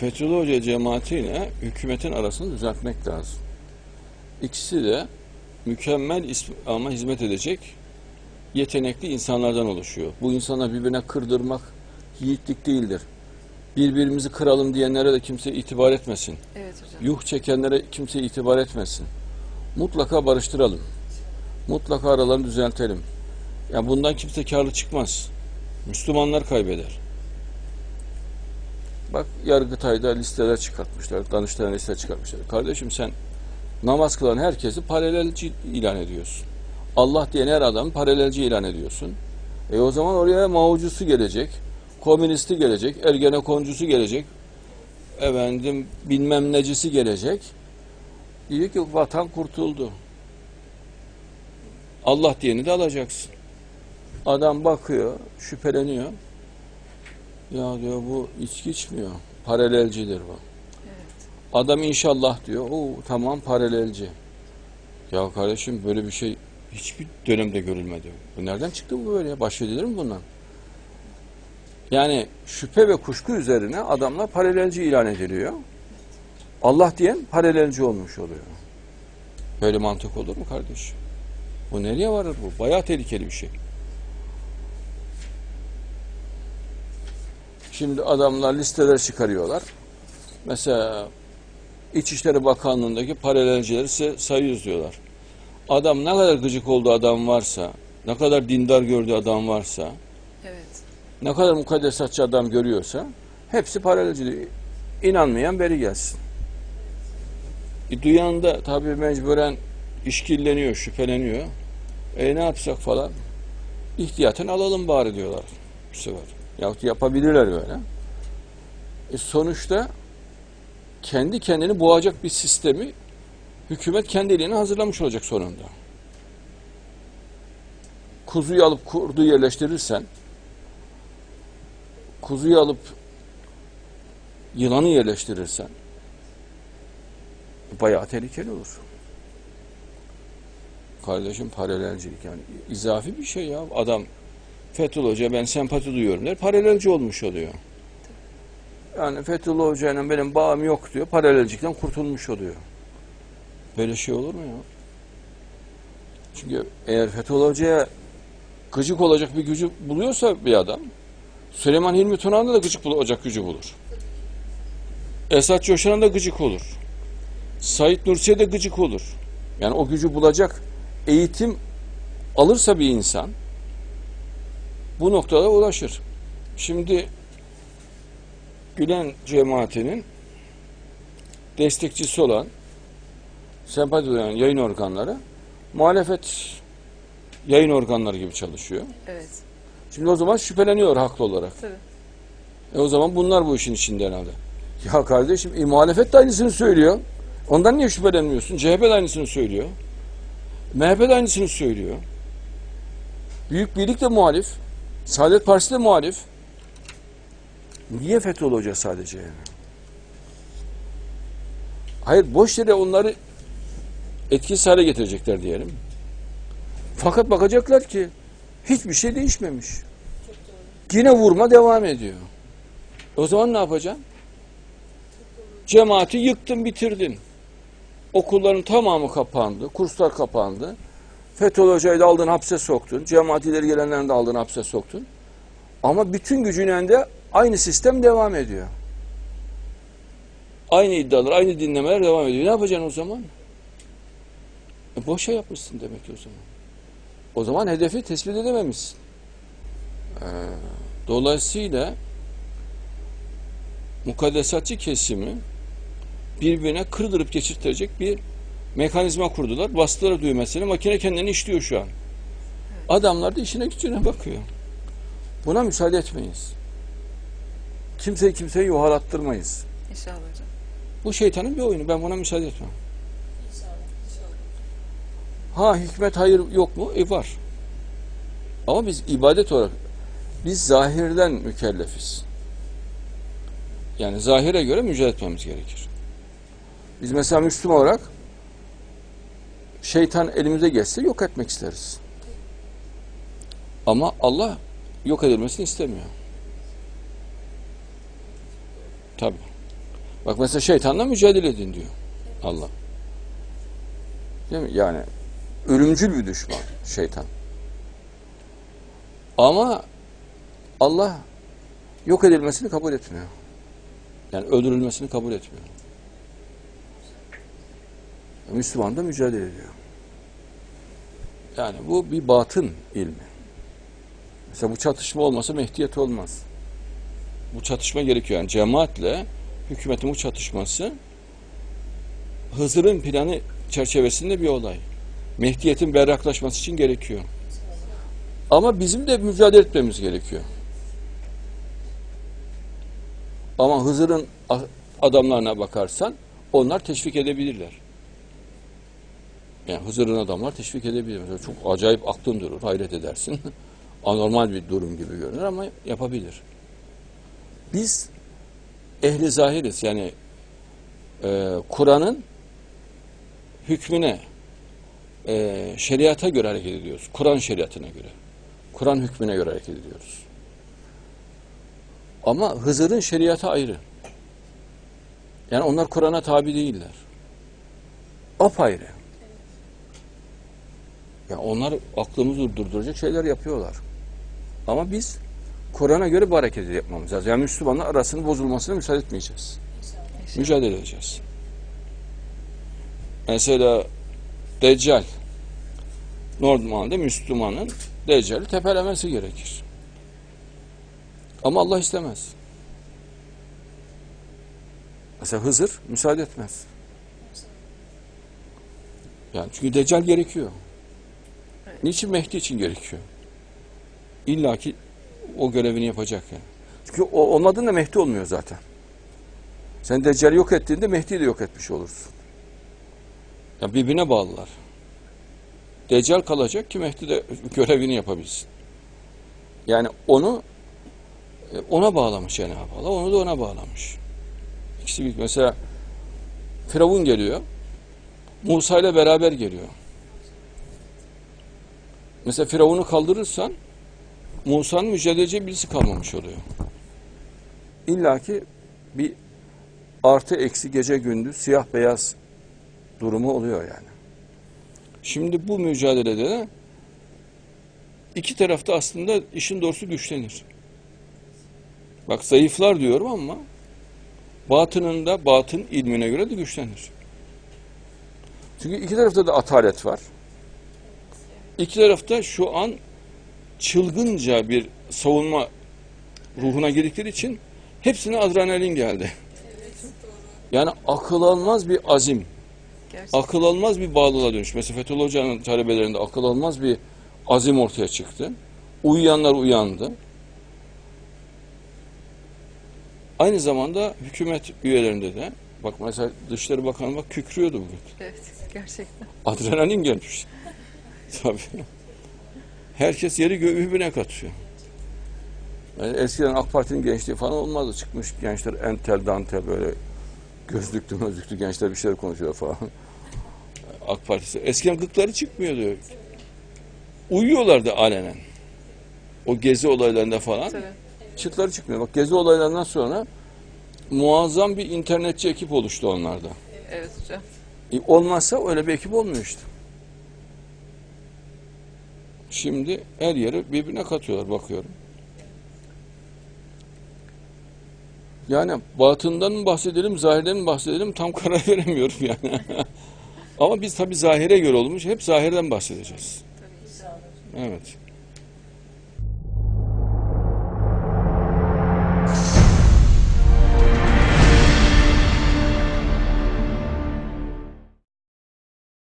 Fethullah Hoca cemaatiyle hükümetin arasını düzeltmek lazım. İkisi de mükemmel İslam'a hizmet edecek yetenekli insanlardan oluşuyor. Bu insanlar birbirine kırdırmak yiğitlik değildir. Birbirimizi kıralım diyenlere de kimse itibar etmesin. Evet hocam. Yuh çekenlere kimse itibar etmesin. Mutlaka barıştıralım. Mutlaka aralarını düzeltelim. Ya bundan kimse karlı çıkmaz. Müslümanlar kaybeder. Bak Yargıtay'da listeler çıkartmışlar. Danıştay'da liste çıkartmışlar. Kardeşim sen namaz kılan herkesi paralelci ilan ediyorsun. Allah diyen her adamı paralelci ilan ediyorsun. E o zaman oraya Mao'cusu gelecek, komünisti gelecek, ergenekoncusu gelecek, efendim bilmem necisi gelecek. Diyor ki vatan kurtuldu. Allah diyeni de alacaksın. Adam bakıyor, şüpheleniyor. Ya diyor bu içki içmiyor. Paralelcidir bu. Evet. Adam inşallah diyor. Oo tamam paralelci. Ya kardeşim böyle bir şey hiçbir dönemde görülmedi. Bu nereden çıktı bu böyle? ya? Bahsedilir mi bundan? Yani şüphe ve kuşku üzerine adamlar paralelci ilan ediliyor. Allah diyen paralelci olmuş oluyor. Böyle mantık olur mu kardeş? Bu nereye varır bu? Bayağı tehlikeli bir şey. Şimdi adamlar listeler çıkarıyorlar. Mesela İçişleri Bakanlığı'ndaki paralelcileri sayıyoruz diyorlar. Adam ne kadar gıcık olduğu adam varsa, ne kadar dindar gördüğü adam varsa, Evet. ne kadar mukaddesatçı adam görüyorsa hepsi paralelci. diyor. İnanmayan beri gelsin. E, duyan da tabii mecburen işkilleniyor, şüpheleniyor. E ne yapsak falan. İhtiyatın alalım bari diyorlar bu sefer. Yahut yapabilirler böyle. E sonuçta kendi kendini boğacak bir sistemi hükümet kendi eline hazırlamış olacak sonunda. Kuzuyu alıp kurdu yerleştirirsen, kuzuyu alıp yılanı yerleştirirsen, bayağı tehlikeli olur. Kardeşim paralelcilik yani izafi bir şey ya. Adam Fethullah Hoca ben sempati duyuyorum der. Paralelci olmuş oluyor. Yani Fethullah Hoca'yla benim bağım yok diyor. Paralelcikten kurtulmuş oluyor. Böyle şey olur mu ya? Çünkü eğer Fethullah Hoca'ya gıcık olacak bir gücü buluyorsa bir adam Süleyman Hilmi Tuna'nda da gıcık olacak gücü bulur. Esat Coşan'a da gıcık olur. Said Nursi'ye de gıcık olur. Yani o gücü bulacak eğitim alırsa bir insan bu noktada ulaşır. Şimdi Gülen cemaatinin destekçisi olan sempati duyan yayın organları muhalefet yayın organları gibi çalışıyor. Evet. Şimdi o zaman şüpheleniyor haklı olarak. Tabii. E o zaman bunlar bu işin içinde herhalde. Ya kardeşim e, muhalefet de aynısını söylüyor. Ondan niye şüphelenmiyorsun? CHP de aynısını söylüyor. MHP de aynısını söylüyor. Büyük Birlik de muhalif. Saadet Partisi de muhalif. Niye Fethullah Hoca sadece yani? Hayır boş yere onları etkisiz hale getirecekler diyelim. Fakat bakacaklar ki hiçbir şey değişmemiş. Yine vurma devam ediyor. O zaman ne yapacaksın? Cemaati yıktın bitirdin. Okulların tamamı kapandı, kurslar kapandı. FETÖ Hoca'yı da aldın hapse soktun. Cemaat ileri gelenlerini de aldın hapse soktun. Ama bütün gücüyle de aynı sistem devam ediyor. Aynı iddialar, aynı dinlemeler devam ediyor. Ne yapacaksın o zaman? E boşa yapmışsın demek ki o zaman. O zaman hedefi tespit edememişsin. Ee, dolayısıyla mukaddesatçı kesimi birbirine kırdırıp geçirtecek bir mekanizma kurdular. Bastılar düğmesini. Makine kendini işliyor şu an. Adamlar da işine gücüne bakıyor. Buna müsaade etmeyiz. Kimseyi kimseyi yuhalattırmayız. İnşallah hocam. Bu şeytanın bir oyunu. Ben buna müsaade etmem. Ha hikmet hayır yok mu? E var. Ama biz ibadet olarak biz zahirden mükellefiz. Yani zahire göre mücadele etmemiz gerekir. Biz mesela Müslüman olarak şeytan elimize geçse yok etmek isteriz. Ama Allah yok edilmesini istemiyor. Tabii. Bak mesela şeytanla mücadele edin diyor Allah. Değil mi? Yani ölümcül bir düşman şeytan. Ama Allah yok edilmesini kabul etmiyor. Yani öldürülmesini kabul etmiyor. Müslüman da mücadele ediyor. Yani bu bir batın ilmi. Mesela bu çatışma olmasa mehdiyet olmaz. Bu çatışma gerekiyor. Yani cemaatle hükümetin bu çatışması Hızır'ın planı çerçevesinde bir olay. Mehdiyetin berraklaşması için gerekiyor. Ama bizim de mücadele etmemiz gerekiyor. Ama Hızır'ın adamlarına bakarsan onlar teşvik edebilirler. Yani Hızır'ın adamlar teşvik edebilir. Mesela çok acayip aklın durur, hayret edersin. Anormal bir durum gibi görünür ama yapabilir. Biz ehli zahiriz. Yani e, Kur'an'ın hükmüne, e, şeriata göre hareket ediyoruz. Kur'an şeriatına göre. Kur'an hükmüne göre hareket ediyoruz. Ama Hızır'ın şeriatı ayrı. Yani onlar Kur'an'a tabi değiller. Apayrı. Yani onlar aklımızı durduracak şeyler yapıyorlar. Ama biz Kur'an'a göre bu hareketi yapmamız lazım. Yani Müslümanlar arasının bozulmasına müsaade etmeyeceğiz. Mücadele edeceğiz. Mesela Deccal normalde Müslümanın Deccal'i tepelemesi gerekir. Ama Allah istemez. Mesela Hızır müsaade etmez. Yani çünkü Deccal gerekiyor. Niçin Mehdi için gerekiyor? İlla ki o görevini yapacak yani. Çünkü o, onun adında Mehdi olmuyor zaten. Sen Deccal'i yok ettiğinde Mehdi'yi de yok etmiş olursun. Ya birbirine bağlılar. Deccal kalacak ki Mehdi de görevini yapabilsin. Yani onu e, ona bağlamış Cenab-ı Allah. Onu da ona bağlamış. İkisi bir mesela Firavun geliyor. Musa ile beraber geliyor. Mesela Firavun'u kaldırırsan Musa'nın mücadeleci birisi kalmamış oluyor. İlla ki bir artı eksi gece gündüz siyah beyaz durumu oluyor yani. Şimdi bu mücadelede de iki tarafta aslında işin doğrusu güçlenir. Bak zayıflar diyorum ama batınında batın ilmine göre de güçlenir. Çünkü iki tarafta da atalet var. İki tarafta şu an çılgınca bir savunma ruhuna girdikleri için hepsine adrenalin geldi. Yani akıl almaz bir azim, Gerçekten. akıl almaz bir bağlılığa dönüş. Mesela Fethullah Hoca'nın talebelerinde akıl almaz bir azim ortaya çıktı. Uyuyanlar uyandı. Aynı zamanda hükümet üyelerinde de bak mesela Dışişleri Bakanı bak kükrüyordu bugün. Evet, gerçekten. Adrenalin gelmiş. Tabii. Herkes yeri göğü birbirine katıyor. Yani eskiden AK Parti'nin gençliği falan olmazdı. Çıkmış gençler entel dantel böyle gözlüklü gözlüklü gençler bir şeyler konuşuyor falan. AK Partisi. Eskiden gıkları çıkmıyordu. Uyuyorlardı alenen. O gezi olaylarında falan. Tabii. Çıtları çıkmıyor. Bak gezi olaylarından sonra muazzam bir internetçi ekip oluştu onlarda. Evet hocam. E, olmazsa öyle bir ekip olmuyor işte. Şimdi her yeri birbirine katıyorlar bakıyorum. Yani batından mı bahsedelim, zahirden mi bahsedelim tam karar veremiyorum yani. Ama biz tabii zahire göre olmuş, hep zahirden bahsedeceğiz. Evet.